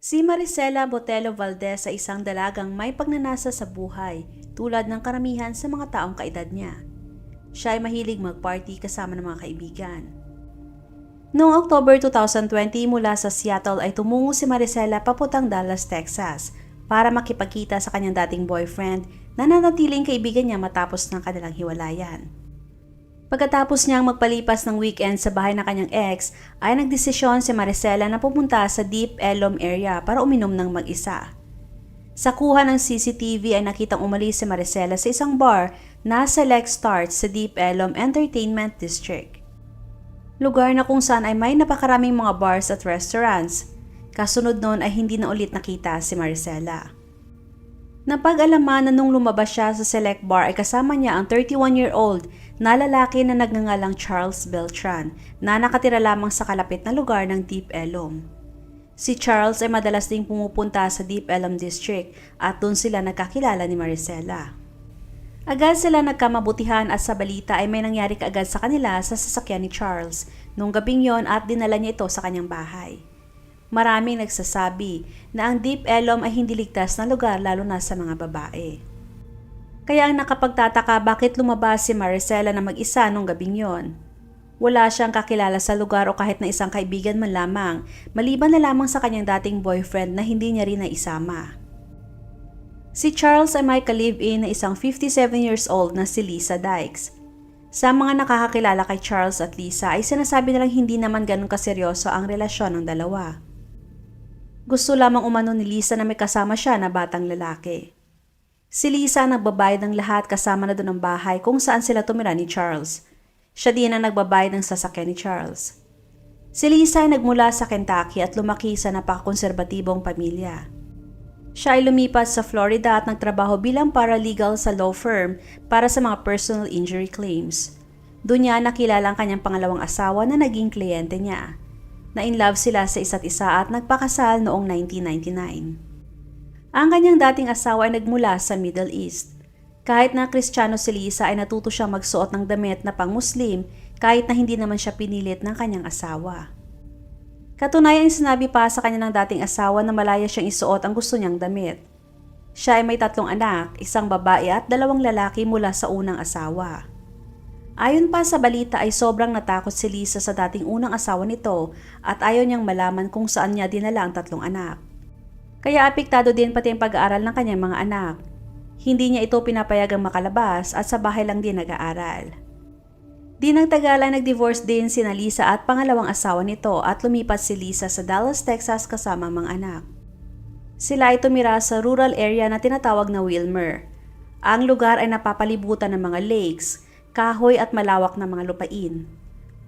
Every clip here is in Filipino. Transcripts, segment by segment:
Si Maricela Botelo Valdez ay isang dalagang may pagnanasa sa buhay tulad ng karamihan sa mga taong kaedad niya. Siya ay mahilig magparty kasama ng mga kaibigan. Noong October 2020 mula sa Seattle ay tumungo si Maricela papuntang Dallas, Texas para makipagkita sa kanyang dating boyfriend na nanatiling kaibigan niya matapos ng kanilang hiwalayan. Pagkatapos niyang magpalipas ng weekend sa bahay ng kanyang ex, ay nagdesisyon si Maricela na pumunta sa Deep Ellum area para uminom ng mag-isa. Sa kuha ng CCTV ay nakitang umalis si Maricela sa isang bar na Select Start sa Deep Ellum Entertainment District. Lugar na kung saan ay may napakaraming mga bars at restaurants. Kasunod noon ay hindi na ulit nakita si Maricela. Napag-alaman na nung lumabas siya sa select bar ay kasama niya ang 31-year-old na lalaki na nagngangalang Charles Beltran na nakatira lamang sa kalapit na lugar ng Deep Ellum. Si Charles ay madalas ding pumupunta sa Deep Ellum District at doon sila nagkakilala ni Maricela. Agad sila nagkamabutihan at sa balita ay may nangyari kaagad sa kanila sa sasakyan ni Charles nung gabing yon at dinala niya ito sa kanyang bahay. Maraming nagsasabi na ang Deep Ellum ay hindi ligtas na lugar lalo na sa mga babae. Kaya ang nakapagtataka bakit lumabas si Maricela na mag-isa nung gabing yon. Wala siyang kakilala sa lugar o kahit na isang kaibigan man lamang, maliban na lamang sa kanyang dating boyfriend na hindi niya rin naisama. Si Charles ay may ka-live-in na isang 57 years old na si Lisa Dykes. Sa mga nakakakilala kay Charles at Lisa ay sinasabi nilang hindi naman ganun kaseryoso ang relasyon ng dalawa. Gusto lamang umano ni Lisa na may kasama siya na batang lalaki. Si Lisa nagbabayad ng lahat kasama na doon ang bahay kung saan sila tumira ni Charles. Siya din ang nagbabayad ng sasakyan ni Charles. Si Lisa ay nagmula sa Kentucky at lumaki sa napakakonserbatibong pamilya. Siya ay lumipat sa Florida at nagtrabaho bilang paralegal sa law firm para sa mga personal injury claims. Doon niya nakilala ang kanyang pangalawang asawa na naging kliyente niya. Na-in love sila sa isa't isa at nagpakasal noong 1999. Ang kanyang dating asawa ay nagmula sa Middle East. Kahit na kristyano si Lisa ay natuto siyang magsuot ng damit na pang-Muslim kahit na hindi naman siya pinilit ng kanyang asawa. Katunayan sinabi pa sa kanya ng dating asawa na malaya siyang isuot ang gusto niyang damit. Siya ay may tatlong anak, isang babae at dalawang lalaki mula sa unang asawa. Ayon pa sa balita ay sobrang natakot si Lisa sa dating unang asawa nito at ayaw niyang malaman kung saan niya dinala ang tatlong anak. Kaya apektado din pati ang pag-aaral ng kanyang mga anak. Hindi niya ito pinapayagang makalabas at sa bahay lang din nag-aaral. Di nang tagalan nag-divorce din si Lisa at pangalawang asawa nito at lumipat si Lisa sa Dallas, Texas kasama mga anak. Sila ay tumira sa rural area na tinatawag na Wilmer. Ang lugar ay napapalibutan ng mga lakes, kahoy at malawak na mga lupain.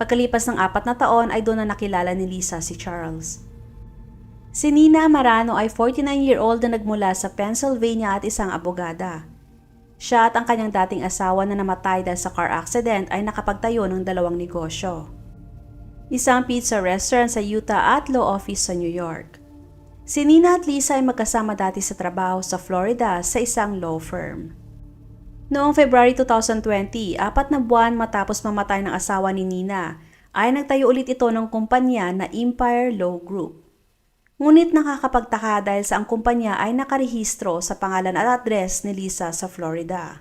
Pagkalipas ng apat na taon ay doon na nakilala ni Lisa si Charles. Si Nina Marano ay 49-year-old na nagmula sa Pennsylvania at isang abogada. Siya at ang kanyang dating asawa na namatay dahil sa car accident ay nakapagtayo ng dalawang negosyo. Isang pizza restaurant sa Utah at law office sa New York. Si Nina at Lisa ay magkasama dati sa trabaho sa Florida sa isang law firm. Noong February 2020, apat na buwan matapos mamatay ng asawa ni Nina, ay nagtayo ulit ito ng kumpanya na Empire Law Group. Ngunit nakakapagtaka dahil sa ang kumpanya ay nakarehistro sa pangalan at address ni Lisa sa Florida.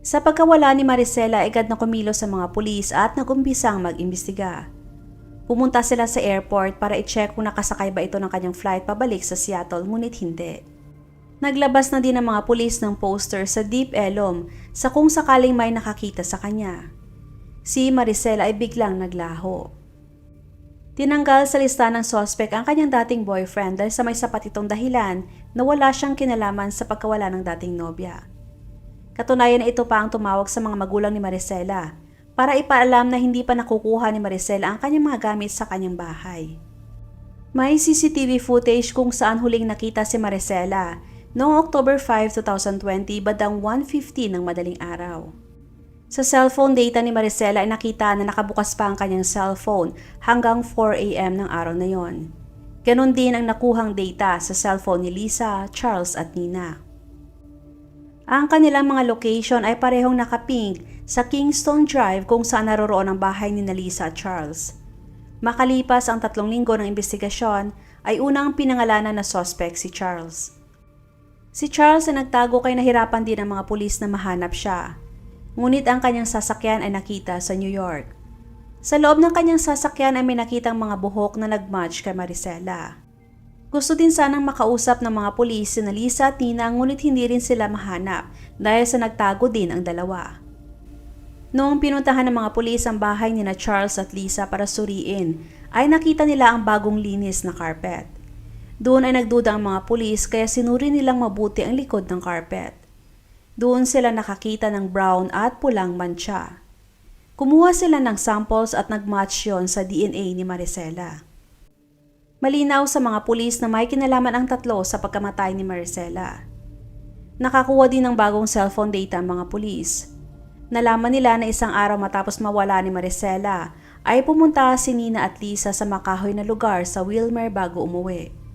Sa pagkawala ni Maricela, agad na kumilos sa mga pulis at nagumpisang mag-imbestiga. Pumunta sila sa airport para i-check kung nakasakay ba ito ng kanyang flight pabalik sa Seattle ngunit hindi. Naglabas na din ang mga pulis ng poster sa Deep Ellum sa kung sakaling may nakakita sa kanya. Si Maricela ay biglang naglaho. Tinanggal sa lista ng sospek ang kanyang dating boyfriend dahil sa may sapat itong dahilan na wala siyang kinalaman sa pagkawala ng dating nobya. Katunayan na ito pa ang tumawag sa mga magulang ni Maricela para ipaalam na hindi pa nakukuha ni Maricela ang kanyang mga gamit sa kanyang bahay. May CCTV footage kung saan huling nakita si Maricela noong October 5, 2020 badang 1.50 ng madaling araw. Sa cellphone data ni Maricela ay nakita na nakabukas pa ang kanyang cellphone hanggang 4 a.m. ng araw na yon. Ganon din ang nakuhang data sa cellphone ni Lisa, Charles at Nina. Ang kanilang mga location ay parehong nakapink sa Kingston Drive kung saan naroroon ang bahay ni Lisa at Charles. Makalipas ang tatlong linggo ng investigasyon, ay unang pinangalanan na suspect si Charles. Si Charles ay nagtago kay nahirapan din ng mga pulis na mahanap siya. Ngunit ang kanyang sasakyan ay nakita sa New York. Sa loob ng kanyang sasakyan ay may nakitang mga buhok na nagmatch kay Maricela. Gusto din sanang makausap ng mga pulis si Lisa at Nina ngunit hindi rin sila mahanap dahil sa nagtago din ang dalawa. Noong pinuntahan ng mga pulis ang bahay ni na Charles at Lisa para suriin, ay nakita nila ang bagong linis na carpet. Doon ay nagduda ang mga pulis kaya sinuri nilang mabuti ang likod ng carpet. Doon sila nakakita ng brown at pulang mancha. Kumuha sila ng samples at nagmatch yon sa DNA ni Maricela. Malinaw sa mga pulis na may kinalaman ang tatlo sa pagkamatay ni Maricela. Nakakuha din ng bagong cellphone data ang mga pulis. Nalaman nila na isang araw matapos mawala ni Maricela ay pumunta si Nina at Lisa sa makahoy na lugar sa Wilmer bago umuwi.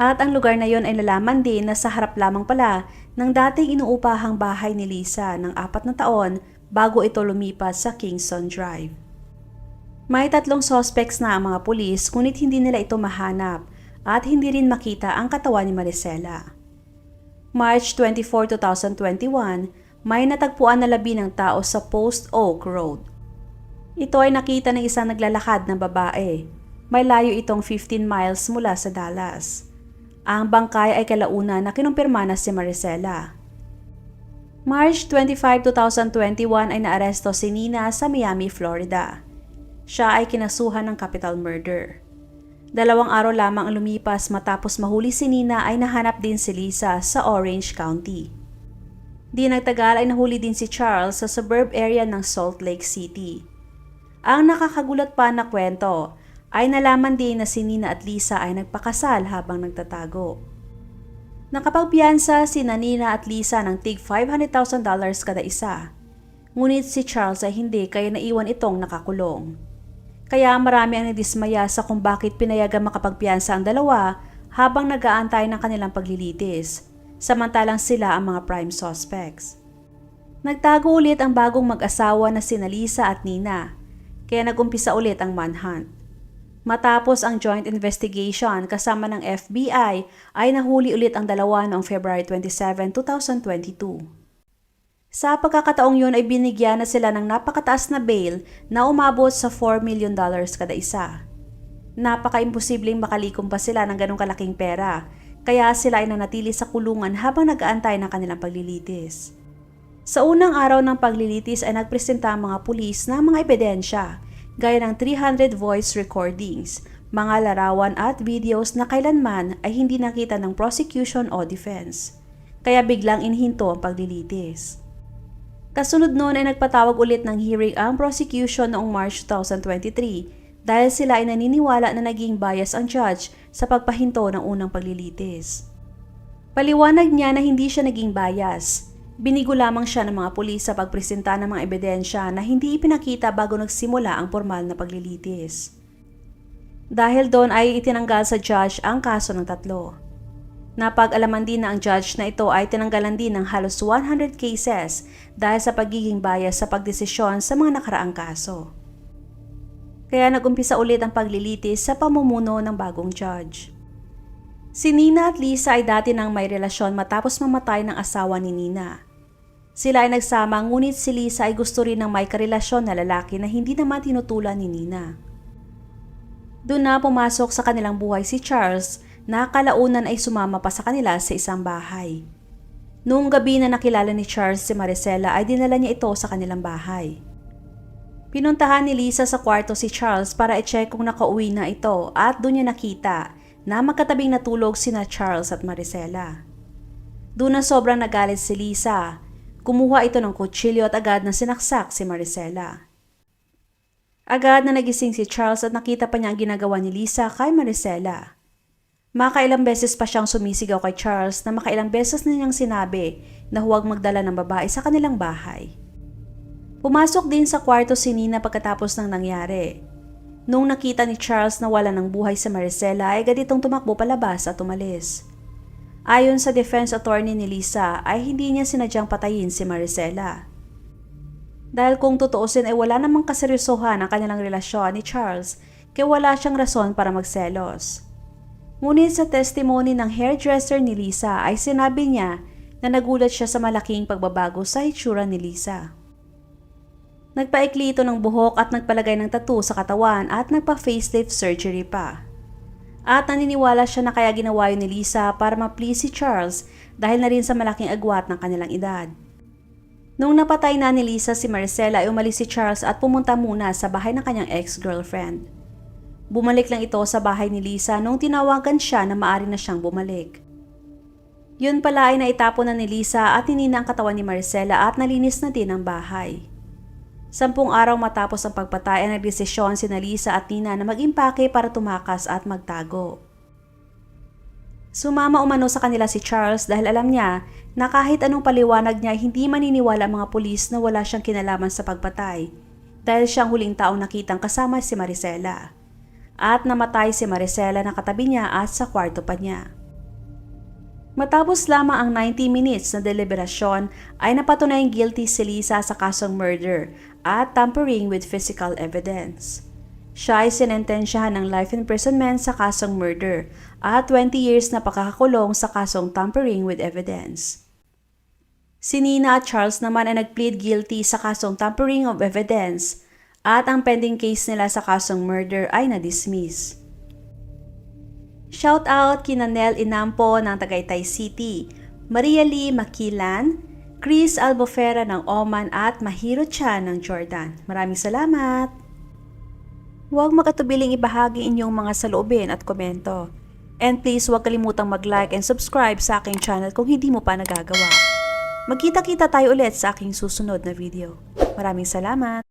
At ang lugar na yon ay nalaman din na sa harap lamang pala ng dating inuupahang bahay ni Lisa ng apat na taon bago ito lumipat sa Kingston Drive. May tatlong suspects na ang mga pulis ngunit hindi nila ito mahanap at hindi rin makita ang katawan ni Maricela. March 24, 2021, may natagpuan na labi ng tao sa Post Oak Road. Ito ay nakita ng isang naglalakad na babae. May layo itong 15 miles mula sa Dallas. Ang bangkay ay kalauna na kinumpirma na si Maricela. March 25, 2021 ay naaresto si Nina sa Miami, Florida. Siya ay kinasuhan ng capital murder. Dalawang araw lamang ang lumipas matapos mahuli si Nina ay nahanap din si Lisa sa Orange County. Di nagtagal ay nahuli din si Charles sa suburb area ng Salt Lake City. Ang nakakagulat pa na kwento ay nalaman din na si Nina at Lisa ay nagpakasal habang nagtatago. Nakapagpiyansa si Nina at Lisa ng tig $500,000 kada isa. Ngunit si Charles ay hindi kaya naiwan itong nakakulong. Kaya marami ang nadismaya sa kung bakit pinayagan makapagpiyansa ang dalawa habang nag-aantay ng kanilang paglilitis, samantalang sila ang mga prime suspects. Nagtago ulit ang bagong mag-asawa na sina Lisa at Nina, kaya nagumpisa ulit ang manhunt. Matapos ang joint investigation kasama ng FBI ay nahuli ulit ang dalawa noong February 27, 2022. Sa pagkakataong yun ay binigyan na sila ng napakataas na bail na umabot sa 4 million dollars kada isa. Napaka-imposibleng makalikom pa sila ng ganong kalaking pera, kaya sila ay nanatili sa kulungan habang nag-aantay ng kanilang paglilitis. Sa unang araw ng paglilitis ay nagpresenta ang mga pulis ng mga ebidensya gaya ng 300 voice recordings, mga larawan at videos na kailanman ay hindi nakita ng prosecution o defense. Kaya biglang inhinto ang paglilitis. Kasunod noon ay nagpatawag ulit ng hearing ang prosecution noong March 2023 dahil sila ay naniniwala na naging bias ang judge sa pagpahinto ng unang paglilitis. Paliwanag niya na hindi siya naging bias Binigo lamang siya ng mga pulis sa pagpresenta ng mga ebidensya na hindi ipinakita bago nagsimula ang formal na paglilitis. Dahil doon ay itinanggal sa judge ang kaso ng tatlo. Napag-alaman din na ang judge na ito ay tinanggalan din ng halos 100 cases dahil sa pagiging bias sa pagdesisyon sa mga nakaraang kaso. Kaya nagumpisa ulit ang paglilitis sa pamumuno ng bagong judge. Si Nina at Lisa ay dati nang may relasyon matapos mamatay ng asawa ni Nina. Sila ay nagsama ngunit si Lisa ay gusto rin ng may karelasyon na lalaki na hindi naman tinutulan ni Nina. Doon na pumasok sa kanilang buhay si Charles na kalaunan ay sumama pa sa kanila sa isang bahay. Noong gabi na nakilala ni Charles si Maricela ay dinala niya ito sa kanilang bahay. Pinuntahan ni Lisa sa kwarto si Charles para i-check kung nakauwi na ito at doon niya nakita na magkatabing natulog sina Charles at Maricela. Doon na sobrang nagalit si Lisa Kumuha ito ng kutsilyo at agad na sinaksak si Maricela. Agad na nagising si Charles at nakita pa niya ang ginagawa ni Lisa kay Maricela. Makailang beses pa siyang sumisigaw kay Charles na makailang beses na niyang sinabi na huwag magdala ng babae sa kanilang bahay. Pumasok din sa kwarto si Nina pagkatapos ng nangyari. Nung nakita ni Charles na wala ng buhay sa Maricela ay agad itong tumakbo palabas at umalis. Ayon sa defense attorney ni Lisa ay hindi niya sinadyang patayin si Maricela. Dahil kung tutuusin ay wala namang kaseryosohan ang kanilang relasyon ni Charles, kaya wala siyang rason para magselos. Ngunit sa testimony ng hairdresser ni Lisa ay sinabi niya na nagulat siya sa malaking pagbabago sa itsura ni Lisa. Nagpaikli ito ng buhok at nagpalagay ng tattoo sa katawan at nagpa-facelift surgery pa. At naniniwala siya na kaya ginawa yun ni Lisa para ma-please si Charles dahil na rin sa malaking agwat ng kanilang edad. Nung napatay na ni Lisa si Marcela ay umalis si Charles at pumunta muna sa bahay ng kanyang ex-girlfriend. Bumalik lang ito sa bahay ni Lisa nung tinawagan siya na maari na siyang bumalik. Yun pala ay naitapon na ni Lisa at hinina ang katawan ni Marcela at nalinis na din ang bahay. Sampung araw matapos ang pagpatay ay nagdesisyon si Lisa at Nina na mag-impake para tumakas at magtago. Sumama umano sa kanila si Charles dahil alam niya na kahit anong paliwanag niya hindi maniniwala ang mga pulis na wala siyang kinalaman sa pagpatay dahil siyang huling taong nakitang kasama si Maricela. At namatay si Maricela na katabi niya at sa kwarto pa niya. Matapos lamang ang 90 minutes na deliberasyon ay napatunayang guilty si Lisa sa kasong murder at tampering with physical evidence. Siya ay sinentensyahan ng life imprisonment sa kasong murder at 20 years na pakakakulong sa kasong tampering with evidence. Si Nina at Charles naman ay nag-plead guilty sa kasong tampering of evidence at ang pending case nila sa kasong murder ay na-dismiss. Shout out kina Nel Inampo ng Tagaytay City, Maria Lee Makilan, Chris Albofera ng Oman at Mahiro Chan ng Jordan. Maraming salamat! Huwag makatubiling ibahagi inyong mga saloobin at komento. And please huwag kalimutang mag-like and subscribe sa aking channel kung hindi mo pa nagagawa. Magkita-kita tayo ulit sa aking susunod na video. Maraming salamat!